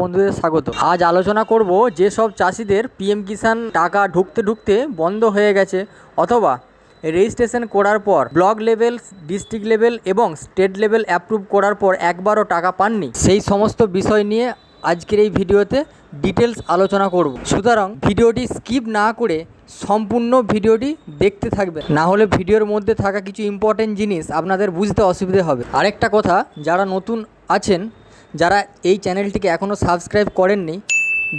বন্ধুদের স্বাগত। আজ আলোচনা করব যেসব চাষিদের পিএম কিষান টাকা ঢুকতে ঢুকতে বন্ধ হয়ে গেছে অথবা রেজিস্ট্রেশন করার পর ব্লক লেভেল, ডিস্ট্রিক্ট লেভেল এবং স্টেট লেভেল অ্যাপ্রুভ করার পর একবারও টাকা পাননি। সেই সমস্ত বিষয় নিয়ে আজকের এই ভিডিওতে ডিটেলস আলোচনা করব। সুতরাং ভিডিওটি স্কিপ না করে সম্পূর্ণ ভিডিওটি দেখতে থাকবে না হলে ভিডিওর মধ্যে থাকা কিছু ইম্পর্টেন্ট জিনিস আপনাদের বুঝতে অসুবিধে হবে। আরেকটা কথা, যারা নতুন আছেন যারা এই চ্যানেলটিকে এখনও সাবস্ক্রাইব করেননি,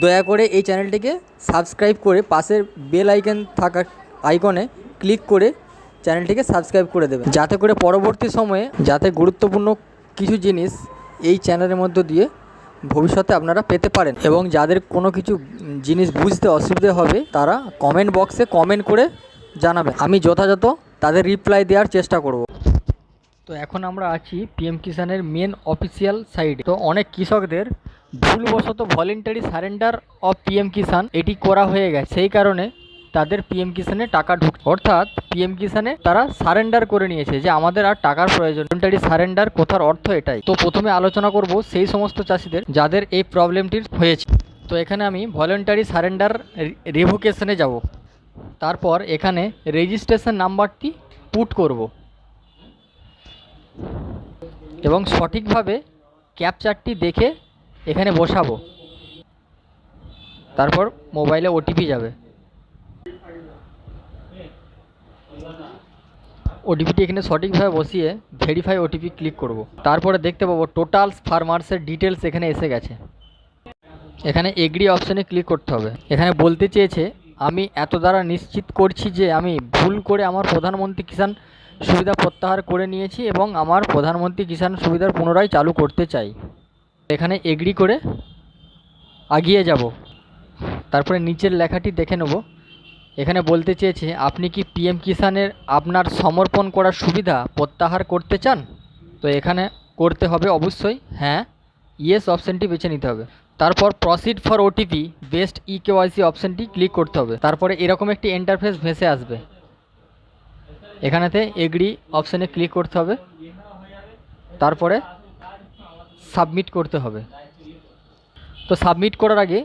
দয়া করে এই চ্যানেলটিকে সাবস্ক্রাইব করে পাশের বেল আইকন থাকা আইকনে ক্লিক করে চ্যানেলটিকে সাবস্ক্রাইব করে দেবেন। যাতে করে পরবর্তী সময়ে যাতে গুরুত্বপূর্ণ কিছু জিনিস এই চ্যানেলের মধ্য দিয়ে ভবিষ্যতে আপনারা পেতে পারেন এবং যাদের কোনো কিছু জিনিস বুঝতে অসুবিধে হবে, তারা কমেন্ট বক্সে কমেন্ট করে জানাবেন। আমি যথাযথ তাদের রিপ্লাই দেওয়ার চেষ্টা করব। তো এখন আমরা আছি পিএম কিষানের মেন অফিসিয়াল সাইটে তো অনেক কৃষকদের ভুলবশত voluntary surrender of PM Kisan এটি করা হয়ে গেছে। সেই কারণে তাদের পিএম কিষানে টাকা ঢুক, অর্থাৎ পিএম কিষানে তারা সারেন্ডার করে নিয়েছে যে আমাদের আর টাকার প্রয়োজন। ভলেন্টারি সারেন্ডার কোথার অর্থ এটাই। তো প্রথমে আলোচনা করব সেই সমস্ত চাষিদের যাদের এই প্রবলেমটির হয়েছে। তো এখানে আমি ভলেন্টারি সারেন্ডার রিভোকেশনে যাব। তারপর এখানে রেজিস্ট্রেশন নাম্বারটি পুট করব। এবং সঠিকভাবে ক্যাপচারটি দেখে এখানে বসাবো। তারপর মোবাইলে ওটিপি যাবে। ওটিপিটি এখানে সঠিকভাবে বসিয়ে ভেরিফাই ওটিপি ক্লিক করব। তারপরে দেখতে পাবো টোটালস ফার্মার্সের ডিটেলস এখানে এসে গেছে। এখানে এগ্রি অপশানে ক্লিক করতে হবে। এখানে বলতে চেয়েছে আমি এত দ্বারা নিশ্চিত করছি যে আমি ভুল করে আমার প্রধানমন্ত্রী কিষাণ সুবিধা প্রত্যাহার করে নিয়েছি এবং আমার প্রধানমন্ত্রী কিষাণ সুবিধার পুনরায় চালু করতে চাই। এখানে এগ্রি করে আগিয়ে যাব। তারপরে নিচের লেখাটি দেখে নেব। এখানে বলতে চেয়েছে, আপনি কি পিএম কিষাণের আপনার সমর্পণ করার সুবিধা প্রত্যাহার করতে চান? তো এখানে করতে হবে অবশ্যই হ্যাঁ ইয়েস অপশানটি বেছে নিতে হবে। তারপর proceed for OTP based e KYC অপশানটি ক্লিক করতে হবে। তারপরে এরকম একটি ইন্টারফেস ভেসে আসবে। এখানেতে এগ্রি অপশানে ক্লিক করতে হবে। তারপরে সাবমিট করতে হবে। তো সাবমিট করার আগে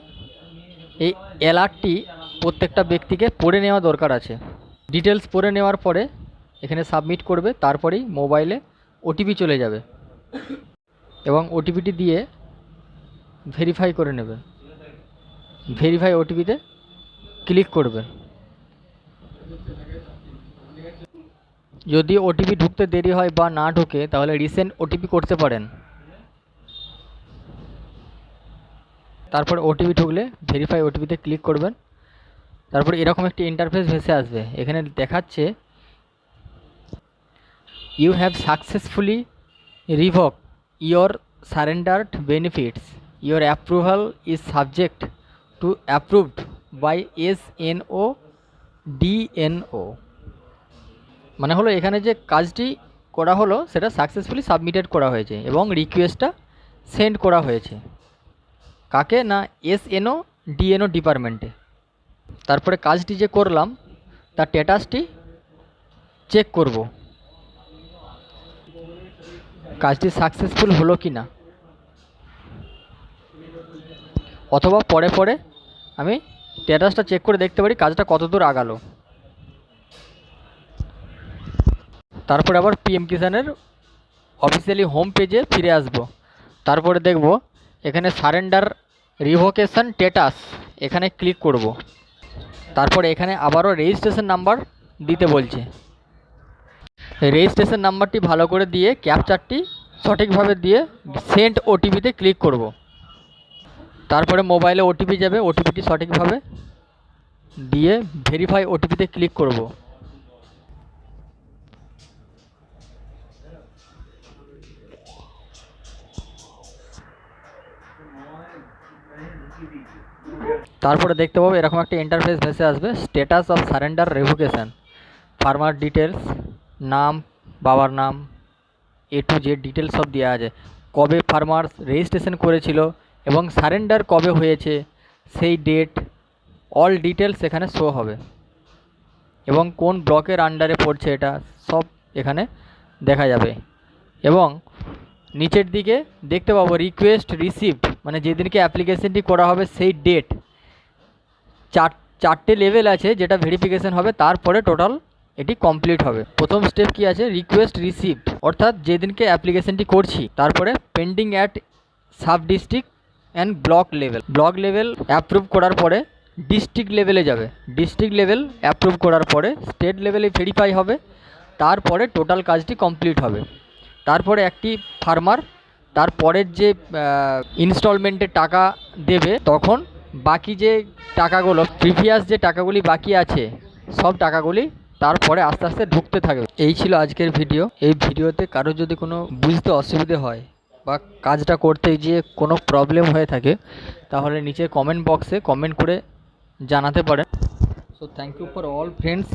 এই অ্যালার্টটি প্রত্যেকটা ব্যক্তিকে পড়ে নেওয়া দরকার আছে। ডিটেলস পড়ে নেওয়ার পরে এখানে সাবমিট করবে, তারপরেই মোবাইলে ওটিপি চলে যাবে। এবং ওটিপিটি দিয়ে ভেরিফাই করে নেবে। ভেরিফাই ওটিপিতে ক্লিক করবে। যদি ওটিপি ঢুকতে দেরি হয় বা না ঢোকে, তাহলে রিসেন্ট ওটিপি করতে পারেন। তারপর ওটিপি ঢুকলে ভেরিফাই ওটিপিতে ক্লিক করবেন। তারপর এরকম একটি ইন্টারফেস ভেসে আসবে। এখানে দেখাচ্ছে you have successfully revoke your surrendered benefits your approval is subject to approved by S N O DNO মানে হলো এখানে যে কাজটি করা হলো, সেটা সাকসেসফুলি সাবমিটেড করা হয়েছে এবং রিকোয়েস্টটা সেন্ড করা হয়েছে। কাকে? না এস এনও ডিএনও ডিপার্টমেন্টে তারপরে কাজটি যে করলাম, তার স্ট্যাটাসটি চেক করব। কাজটি সাকসেসফুল হলো কি না অথবা পরে পরে আমি স্ট্যাটাসটা চেক করে দেখতে পারি কাজটা কত দূর আগালো। তারপরে আবার পিএম কিষানের অফিসিয়ালি হোম পেজে ফিরে আসব। তারপরে দেখব এখানে সারেন্ডার রিভোকেশন স্ট্যাটাস এখানে ক্লিক করব। তারপরে এখানে আবারও রেজিস্ট্রেশন নাম্বার দিতে বলছে। রেজিস্ট্রেশন নাম্বারটি ভালো করে দিয়ে ক্যাপচারটি সঠিকভাবে দিয়ে সেন্ট ওটিপিতে ক্লিক করব। তারপরে মোবাইলে ওটিপি যাবে ওটিপিটি সঠিকভাবে দিয়ে ভেরিফাই ওটিপিতে ক্লিক করব। তারপরে দেখতে পাবো এরকম একটা ইন্টারফেস ভেসে আসবে status of surrender revocation farmer details নাম, বাবার নাম এ টু জেড ডিটেলস সব দেওয়া আছে। কবে ফার্মার রেজিস্ট্রেশন করেছিল এবং সারেন্ডার কবে হয়েছে, সেই ডেট অল ডিটেলস এখানে শো হবে। এবং কোন ব্লকের আন্ডারে পড়ছে এটা, সব এখানে দেখা যাবে। এবং নিচের দিকে দেখতে পাবো রিকোয়েস্ট রিসিভড মানে যেদিনকে অ্যাপ্লিকেশনটি করা হবে সেই ডেট চার, চারটে লেভেল আছে যেটা ভেরিফিকেশন হবে, তারপরে টোটাল এটি কমপ্লিট হবে। প্রথম স্টেপ কি আছে? রিকোয়েস্ট রিসিভড অর্থাৎ যেদিনকে অ্যাপ্লিকেশনটি করছি, তারপরে pending at sub district and block level block level approve করার পরে ডিস্ট্রিক্ট লেভেলে যাবে। ডিস্ট্রিক্ট লেভেল অ্যাপ্রুভ করার পরে স্টেট লেভেলে ভেরিফাই হবে। তারপরে টোটাল কাজটি কমপ্লিট হবে। তারপরে একটি ফার্মার তারপরের যে ইনস্টলমেন্টের টাকা দেবে, তখন বাকি যে টাকাগুলো প্রিভিয়াস যে টাকাগুলি বাকি আছে, সব টাকাগুলি তারপরে আস্তে আস্তে ঢুকতে থাকবে। এই ছিল আজকের ভিডিও এই ভিডিওতে কারোর যদি কোনো বুঝতে অসুবিধে হয় বা কাজটা করতে গিয়ে কোনো প্রবলেম হয়ে থাকে, তাহলে নিচে কমেন্ট বক্সে কমেন্ট করে জানাতে পারেন। So thank you for all friends